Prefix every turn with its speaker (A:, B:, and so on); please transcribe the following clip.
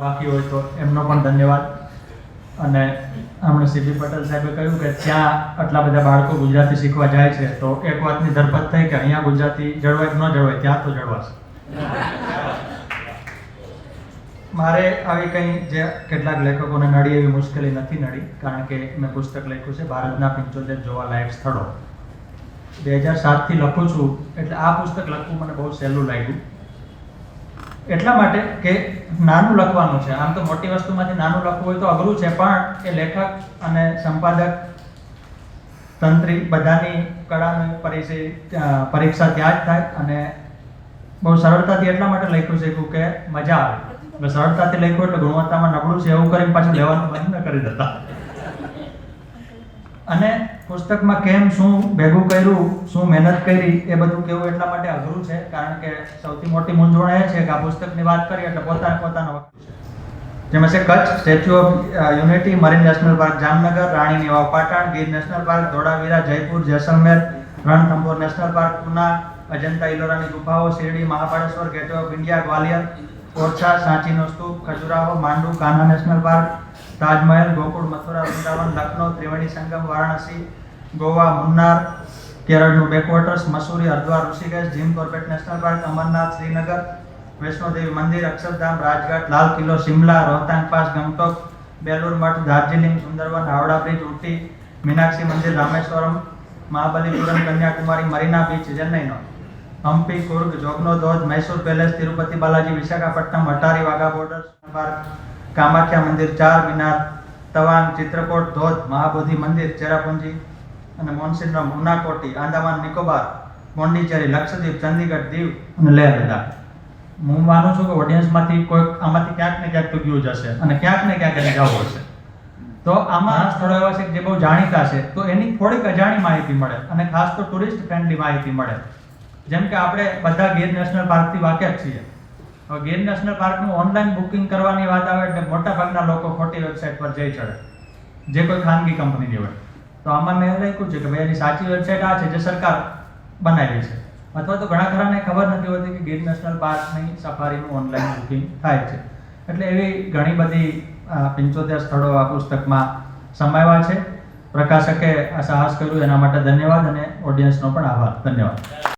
A: બાકી હોય તો એમનો પણ ધન્યવાદ. અને હમણાં સીપી પટેલ સાહેબે કહ્યું કે ત્યાં આટલા બધા બાળકો ગુજરાતી શીખવા જાય છે, તો એક વાતની ધરપત થઈ કે અહીંયા ગુજરાતી જળવાય ન જળવાય, ત્યાં તો જળવાશે. મારે આવી કંઈ જે કેટલાક લેખકોને નડી એવી મુશ્કેલી નથી નડી, કારણ કે મેં પુસ્તક લખ્યું છે, ભારતના પંચોતેર જોવાલાયક સ્થળો. બે હજાર સાતથી લખું છું, એટલે આ પુસ્તક લખવું મને બહુ સહેલું લાગ્યું. એટલા માટે કે નાનું લખવાનું છે. આમ તો મોટી વસ્તુમાંથી નાનું લખવું હોય તો અઘરું છે, પણ એ લેખક અને સંપાદક, તંત્રી બધાની કળાની પરિચય પરીક્ષા ત્યાં જ થાય અને બહુ સરળતાથી એટલા માટે લખ્યું છે કે મજા આવે. સરળતાથી લખ્યું એટલે ગુણવત્તામાં નબળું છે એવું કરીને પાછું લેવાનું બંધ ન કરી દેતા. અને પુસ્તકમાં કેમ શું ભેગું કર્યું, શું મહેનત કરી, એ બધું કેવું એટલા માટે અઘરું છે? કારણ કે સૌથી મોટી મૂંઝવણ એ છે કે આ પુસ્તકની વાત કરીએ એટલે પોતાને પોતાનો વખત છે. જેમાં છે Kutch statue of unity marine national park Jamnagar રાણીની વાવ Patan, Gir national park, Dholavira, Jaipur, Jaisalmer, Ranthambore national park, Pune, Ajanta, ઇલોરાની ગુફાઓ, Shirdi Mahabaleshwar gateway of India Gwalior Orchha સાંચીનો સ્તૂપ, Khajuraho, Mandu, Kanha national park, Taj Mahal, Gokul, Mathura, Vrindavan, Lucknow, Triveni Sangam, Varanasi, Goa, Munnar, કેરળનું backwaters Mussoorie, Haridwar, Rishikesh Jim Corbett national park, Amarnath, Srinagar, Vaishno Devi મંદિર, Akshardham, Rajghat, Lal Qila, Shimla, Rohtang pass, Gangtok, Belur Math, Darjeeling, Sundarbans, Howrah bridge, Ooty, Meenakshi મંદિર, રામેશ્વરમ, મહાબલીપુરમ, કન્યાકુમારી, મરીના beach, ચેન્નઈનો. હમ્પી કુર્ગ જોગનો ધોધ, Mysore Palace, Tirupati Balaji, Visakhapatnam Attari Wagah border park Kamakhya મંદિર, ચાર મિનાર, તવાંગ, ચિત્રકોટ, ધોધ, મહાબોધિ મંદિર, ચેરાપુંજી અને મોન્સિનરામ ઉનાકોટી આંદામાન, નિકોબાર પોંડિચેરી લક્ષદ્વીપ, ચંદીગઢ, દીવ અને લેહ લદ્દાખ. હું માનું છું કે ઓડિયન્સમાંથી કોઈક આમાંથી ક્યાંક ને ક્યાંક તો ગયું જ હશે અને ક્યાંક ને ક્યાંક એને જવું હશે તો આમાં સ્થળો એવા છે જે બહુ જાણીતા છે. તો એની થોડીક અજાણી માહિતી મળે અને ખાસ તો ટુરિસ્ટ ફ્રેન્ડલી માહિતી મળે. જેમ કે આપણે બધા ગીર નેશનલ પાર્કથી વાકેફ છીએ. હવે ગીર નેશનલ પાર્કનું ઓનલાઈન બુકિંગ કરવાની વાત આવે એટલે મોટાભાગના લોકો ખોટી વેબસાઇટ પર જઈ ચડે. જે કોઈ ખાનગી કંપનીની હોય તો આમાં મેં લખ્યું છે કે ભાઈ એની સાચી વેબસાઇટ આ છે જે સરકાર બનાવી છે. અથવા તો ઘણા ખરાને ખબર નથી હોતી કે ગીર નેશનલ પાર્કની સફારીનું ઓનલાઈન બુકિંગ થાય છે. એટલે એવી ઘણી બધી પંચોતેર સ્થળો આ પુસ્તકમાં સમાવ્યા છે. પ્રકાશકે આ સાહસ કર્યું, એના માટે ધન્યવાદ અને ઓડિયન્સનો પણ આભાર. ધન્યવાદ.